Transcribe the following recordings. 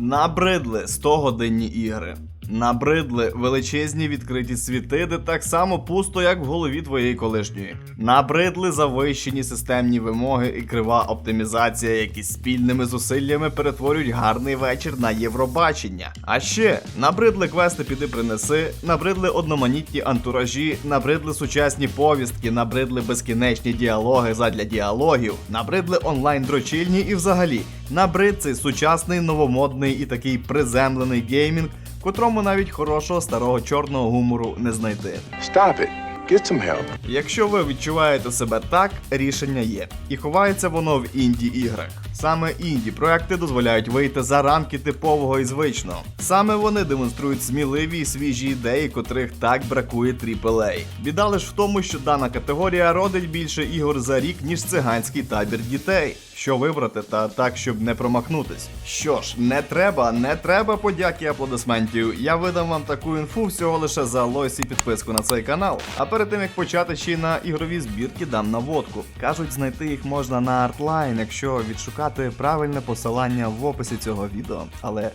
Набридли 100-годинні ігри. Набридли величезні відкриті світи, де так само пусто, як в голові твоєї колишньої. Набридли завищені системні вимоги і крива оптимізація, які спільними зусиллями перетворюють гарний вечір на Євробачення. А ще набридли квести піди принеси, набридли одноманітні антуражі, набридли сучасні повістки, набридли безкінечні діалоги задля діалогів, набридли онлайн дрочильні і взагалі набрид сучасний, новомодний і такий приземлений геймінг, котрому навіть хорошого старого чорного гумору не знайти. Stop it. Get some help. Якщо ви відчуваєте себе так, рішення є. І ховається воно в інді іграх. Саме інді проекти дозволяють вийти за рамки типового і звичного. Саме вони демонструють сміливі і свіжі ідеї, котрих так бракує AAA. Біда лиш в тому, що дана категорія родить більше ігор за рік, ніж циганський табір дітей. Що вибрати, та так, щоб не промахнутись. Що ж, не треба, не треба подяки аплодисментів. Я видам вам таку інфу всього лише за лойс і підписку на цей канал. А перед тим як почати ще й на ігрові збірки дам наводку. Кажуть, знайти їх можна на Artline, якщо відшукати правильне посилання в описі цього відео. Але.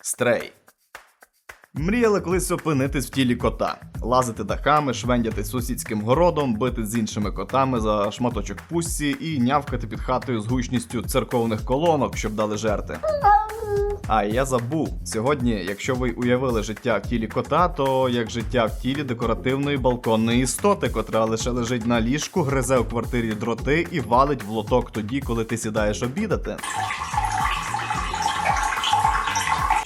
Стрей. Мріяли колись опинитись в тілі кота, лазити дахами, швендяти сусідським городом, бити з іншими котами за шматочок пусті і нявкати під хатою з гучністю церковних колонок, щоб дали жерти. А я забув. Сьогодні, якщо ви уявили життя в тілі кота, то як життя в тілі декоративної балконної істоти, котра лише лежить на ліжку, гризе в квартирі дроти і валить в лоток тоді, коли ти сідаєш обідати.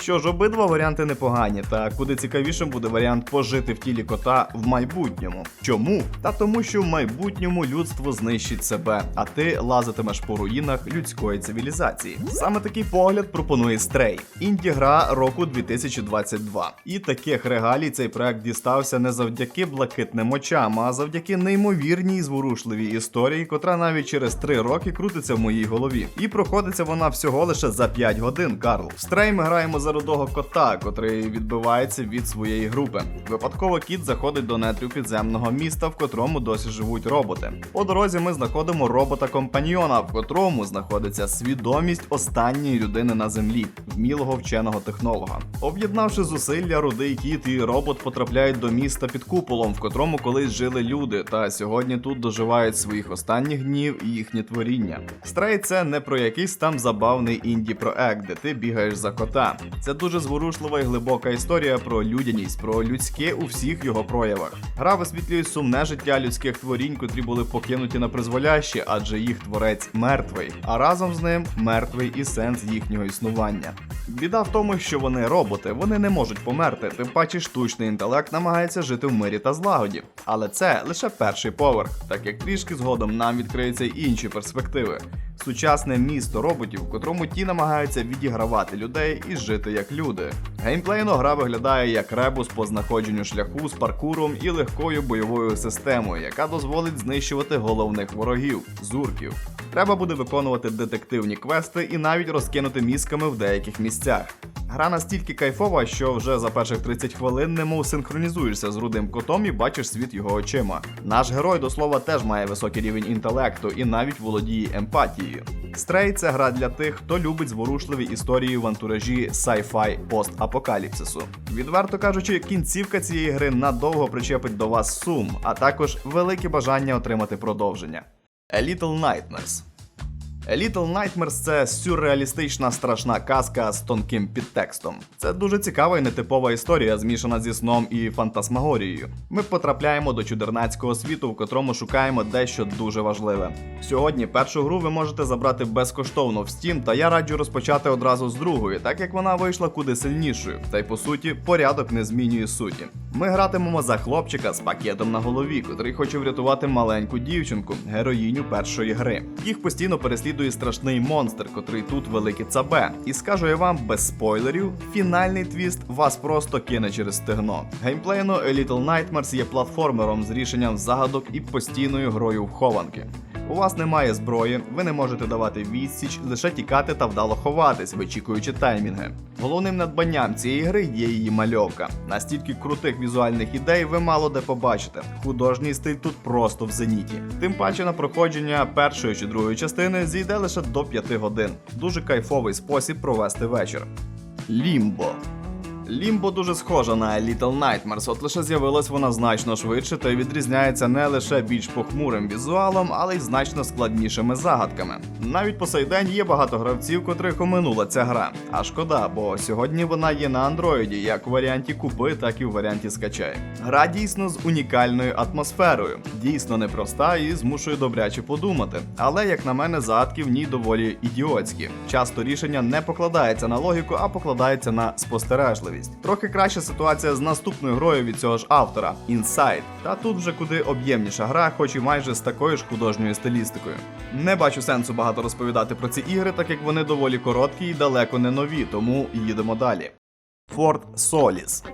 Що ж, обидва варіанти непогані, та куди цікавішим буде варіант пожити в тілі кота в майбутньому. Чому? Та тому, що в майбутньому людство знищить себе, а ти лазитимеш по руїнах людської цивілізації. Саме такий погляд пропонує Stray, інді-гра року 2022. І таких регалій цей проект дістався не завдяки блакитним очам, а завдяки неймовірній зворушливій історії, котра навіть через 3 роки крутиться в моїй голові. І проходиться вона всього лише за 5 годин, Карл. Stray ми граємо за рудого кота, котрий відбивається від своєї групи. Випадково кіт заходить до нетрів підземного міста, в котрому досі живуть роботи. По дорозі ми знаходимо робота-компаньйона, в котрому знаходиться свідомість останньої людини на землі, вмілого вченого технолога. Об'єднавши зусилля, рудий кіт і робот потрапляють до міста під куполом, в котрому колись жили люди, та сьогодні тут доживають своїх останніх днів і їхнє творіння. Стрей це не про якийсь там забавний інді проект, де ти бігаєш за кота. Це дуже зворушлива і глибока історія про людяність, про людське у всіх його проявах. Гра висвітлює сумне життя людських творінь, котрі були покинуті на призволяще, адже їх творець мертвий, а разом з ним мертвий і сенс їхнього існування. Біда в тому, що вони роботи, вони не можуть померти, тим паче штучний інтелект намагається жити в мирі та злагоді. Але це лише перший поверх, так як трішки згодом нам відкриються й інші перспективи. Сучасне місто роботів, в котрому ті намагаються відігравати людей і жити як люди. Геймплейно гра виглядає як ребус по знаходженню шляху з паркуром і легкою бойовою системою, яка дозволить знищувати головних ворогів зурків. Треба буде виконувати детективні квести і навіть розкинути мізками в деяких місцях. Гра настільки кайфова, що вже за перших 30 хвилин немов синхронізуєшся з рудим котом і бачиш світ його очима. Наш герой до слова теж має високий рівень інтелекту і навіть володіє емпатією. Стрей це гра для тих, хто любить зворушливі історії в антуражі sci-fi постапокаліпсису. Відверто кажучи, кінцівка цієї гри надовго причепить до вас сум, а також велике бажання отримати продовження. A Little Nightmares A Little Nightmares – це сюрреалістична страшна казка з тонким підтекстом. Це дуже цікава і нетипова історія, змішана зі сном і фантасмагорією. Ми потрапляємо до чудернацького світу, в котрому шукаємо дещо дуже важливе. Сьогодні першу гру ви можете забрати безкоштовно в Steam, та я раджу розпочати одразу з другої, так як вона вийшла куди сильнішою. Та й по суті, порядок не змінює суті. Ми гратимемо за хлопчика з пакетом на голові, котрий хоче врятувати маленьку дівчинку, героїню першої гри. Їх постійно переслідує страшний монстр, котрий тут велике цабе. І скажу я вам без спойлерів, фінальний твіст вас просто кине через стегно. Геймплейно A Little Nightmares є платформером з рішенням загадок і постійною грою в хованки. У вас немає зброї, ви не можете давати відсіч, лише тікати та вдало ховатись, вичікуючи таймінги. Головним надбанням цієї гри є її мальовка. Настільки крутих візуальних ідей ви мало де побачите. Художній стиль тут просто в зеніті. Тим паче на проходження першої чи другої частини зійде лише до 5 годин. Дуже кайфовий спосіб провести вечір. Лімбо. Лімбо дуже схожа на Little Nightmares, от лише з'явилась вона значно швидше та й відрізняється не лише більш похмурим візуалом, але й значно складнішими загадками. Навіть по сей день є багато гравців, котрих оминула ця гра. А шкода, бо сьогодні вона є на андроїді, як у варіанті купи, так і в варіанті скачай. Гра дійсно з унікальною атмосферою, дійсно непроста і змушує добряче подумати. Але, як на мене, загадки в ній доволі ідіотські. Часто рішення не покладається на логіку, а покладається на спостережливість. Трохи краща ситуація з наступною грою від цього ж автора Inside. Та тут вже куди об'ємніша гра, хоч і майже з такою ж художньою стилістикою. Не бачу сенсу багато розповідати про ці ігри, так як вони доволі короткі і далеко не нові, тому їдемо далі. Ford Solis.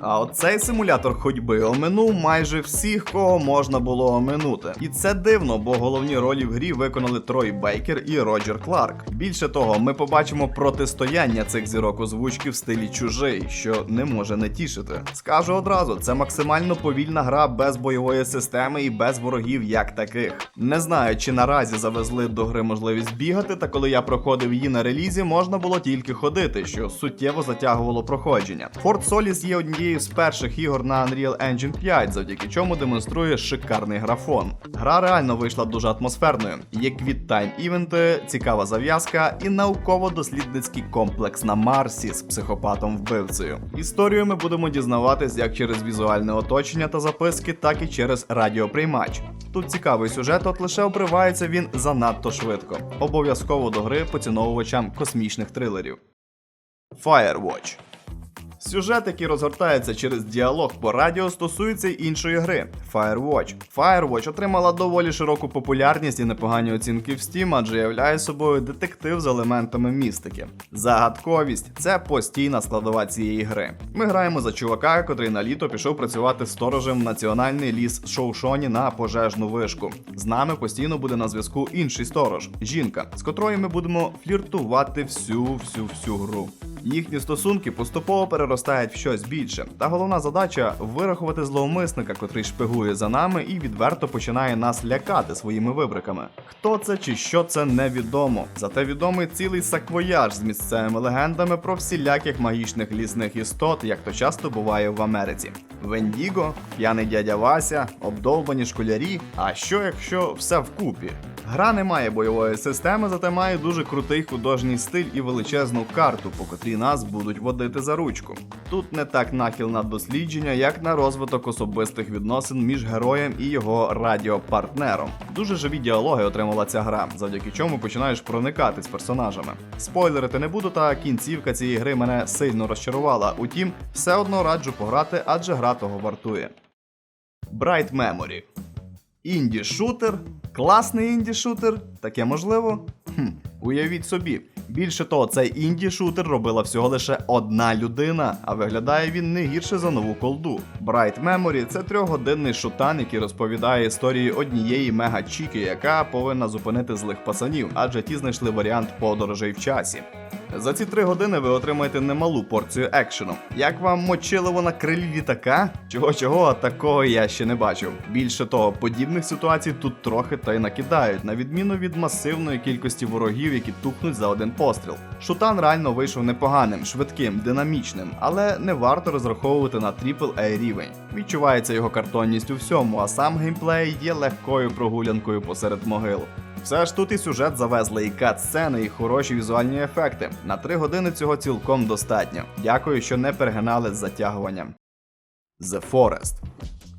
А оцей симулятор ходьби оминув майже всіх, кого можна було оминути. І це дивно, бо головні ролі в грі виконали Трой Бейкер і Роджер Кларк. Більше того, ми побачимо протистояння цих зірок озвучки в стилі чужий, що не може не тішити. Скажу одразу, це максимально повільна гра без бойової системи і без ворогів як таких. Не знаю, чи наразі завезли до гри можливість бігати, та коли я проходив її на релізі, можна було тільки ходити, що суттєво затягувало проходження. Fort Solis є однією з перших ігор на Unreal Engine 5, завдяки чому демонструє шикарний графон. Гра реально вийшла дуже атмосферною. Є квіттайм івенти, цікава зав'язка і науково-дослідницький комплекс на Марсі з психопатом-вбивцею. Історію ми будемо дізнаватись як через візуальне оточення та записки, так і через радіоприймач. Тут цікавий сюжет, от лише обривається він занадто швидко. Обов'язково до гри поціновувачам космічних трилерів. Firewatch Сюжет, який розгортається через діалог по радіо, стосується іншої гри Firewatch. Firewatch отримала доволі широку популярність і непогані оцінки в Steam, адже являє собою детектив з елементами містики. Загадковість це постійна складова цієї гри. Ми граємо за чувака, котрий на літо пішов працювати сторожем в національний ліс Шоушоні на пожежну вишку. З нами постійно буде на зв'язку інший сторож, жінка, з котрою ми будемо фліртувати всю всю всю гру. Їхні стосунки поступово переростають в щось більше. Та головна задача вирахувати зловмисника, котрий шпигує за нами і відверто починає нас лякати своїми вибриками. Хто це чи що це невідомо. Зате відомий цілий саквояж з місцевими легендами про всіляких магічних лісних істот, як то часто буває в Америці. Вендіго, п'яний дядя Вася, обдовбані школярі. А що якщо все вкупі? Гра не має бойової системи, зате має дуже крутий художній стиль і величезну карту, по котрій нас будуть водити за ручку. Тут не так нахил на дослідження, як на розвиток особистих відносин між героєм і його радіопартнером. Дуже живі діалоги отримала ця гра, завдяки чому починаєш проникати з персонажами. Спойлерити не буду, та кінцівка цієї гри мене сильно розчарувала. Утім, все одно раджу пограти, адже гра того вартує. Bright Memory Інді-шутер? Класний інді-шутер? Таке можливо? Хм, уявіть собі. Більше того, цей інді-шутер робила всього лише одна людина, а виглядає він не гірше за нову колду. Bright Memory це трьохгодинний шутан, який розповідає історії однієї мега-чіки, яка повинна зупинити злих пацанів, адже ті знайшли варіант подорожей в часі. За ці три години ви отримаєте немалу порцію екшену. Як вам мочилово на крилі літака? Чого чого, а такого я ще не бачив. Більше того, подібних ситуацій тут трохи та й накидають, на відміну від масивної кількості ворогів, які тухнуть за один постріл. Шутан реально вийшов непоганим, швидким, динамічним, але не варто розраховувати на AAA рівень. Відчувається його картонність у всьому, а сам геймплей є легкою прогулянкою посеред могил. Все ж тут і сюжет завезли, і кат-сцени, і хороші візуальні ефекти. На три години цього цілком достатньо. Дякую, що не перегинали з затягуванням. The Forest.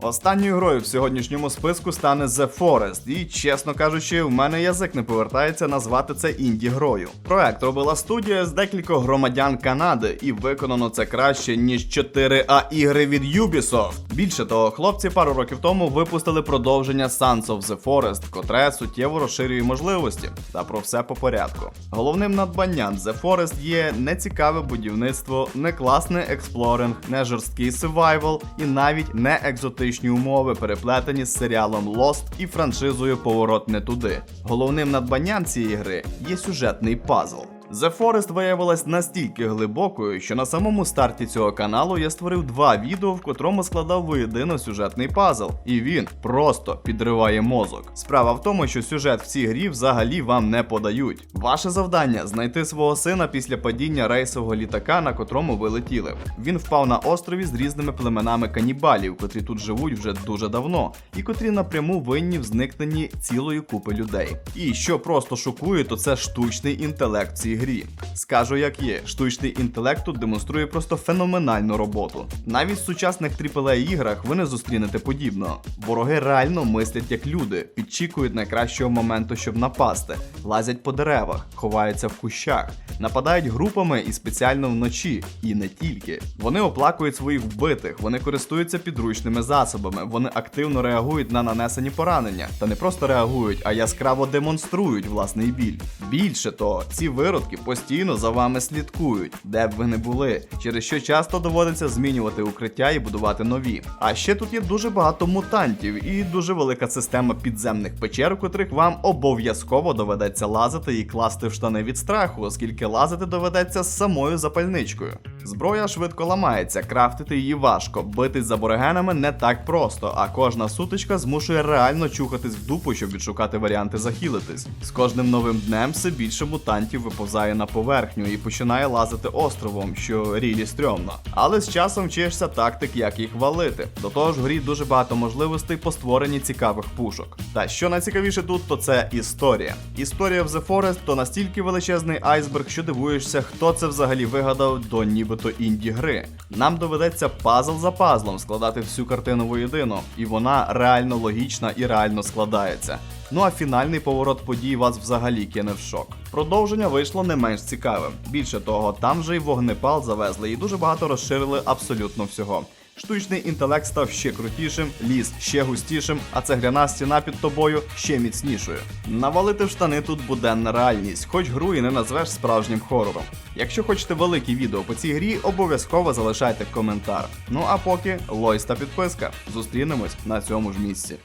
Останньою грою в сьогоднішньому списку стане The Forest, і, чесно кажучи, в мене язик не повертається назвати це інді-грою. Проект робила студія з декількох громадян Канади, і виконано це краще, ніж 4А ігри від Ubisoft. Більше того, хлопці пару років тому випустили продовження Sons of the Forest, котре суттєво розширює можливості. Та про все по порядку. Головним надбанням The Forest є не цікаве будівництво, не класний експлоринг, не жорсткий survival, і навіть не екзотичні умови, переплетені з серіалом Lost і франшизою Поворот не туди. Головним надбанням цієї гри є сюжетний пазл. The Forest виявилась настільки глибокою, що на самому старті цього каналу я створив два відео, в котрому складав воєдино сюжетний пазл, і він просто підриває мозок. Справа в тому, що сюжет в цій грі взагалі вам не подають. Ваше завдання знайти свого сина після падіння рейсового літака, на котрому ви летіли. Він впав на острові з різними племенами канібалів, котрі тут живуть вже дуже давно, і котрі напряму винні в зникненні цілої купи людей. І що просто шокує, то це штучний інтелект цій грі. Скажу як є, штучний інтелект тут демонструє просто феноменальну роботу. Навіть в сучасних aaa іграх ви не зустрінете подібного. Вороги реально мислять як люди, підчікують найкращого моменту, щоб напасти, лазять по деревах, ховаються в кущах, нападають групами і спеціально вночі, і не тільки. Вони оплакують своїх вбитих, вони користуються підручними засобами, вони активно реагують на нанесені поранення, та не просто реагують, а яскраво демонструють власний біль. Більше того, ці виродки постійно за вами слідкують, де б ви не були, через що часто доводиться змінювати укриття і будувати нові. А ще тут є дуже багато мутантів і дуже велика система підземних печер, в котрих вам обов'язково доведеться лазити і класти в штани від страху, оскільки лазити доведеться з самою запальничкою. Зброя швидко ламається, крафтити її важко, битись з аборигенами не так просто, а кожна сутичка змушує реально чухатись в дупу, щоб відшукати варіанти захилитись. З кожним новим днем все більше мутантів виповзає на поверхню і починає лазити островом, що рілі стрьомно. Але з часом вчишся тактик, як їх валити. До того ж, в грі дуже багато можливостей по створенні цікавих пушок. Та що найцікавіше тут, то це історія. Історія в The Forest то настільки величезний айсберг, що дивуєшся, хто це взагалі вигадав до нібито інді гри. Нам доведеться пазл за пазлом складати всю картину воєдино, і вона реально логічна і реально складається. Ну а фінальний поворот подій вас взагалі кине в шок. Продовження вийшло не менш цікавим. Більше того, там же й вогнепал завезли і дуже багато розширили абсолютно всього. Штучний інтелект став ще крутішим, ліс ще густішим, а цегляна стіна під тобою ще міцнішою. Навалити в штани тут буденна реальність, хоч гру і не назвеш справжнім хорором. Якщо хочете великі відео по цій грі, обов'язково залишайте коментар. Ну а поки лойс та підписка. Зустрінемось на цьому ж місці.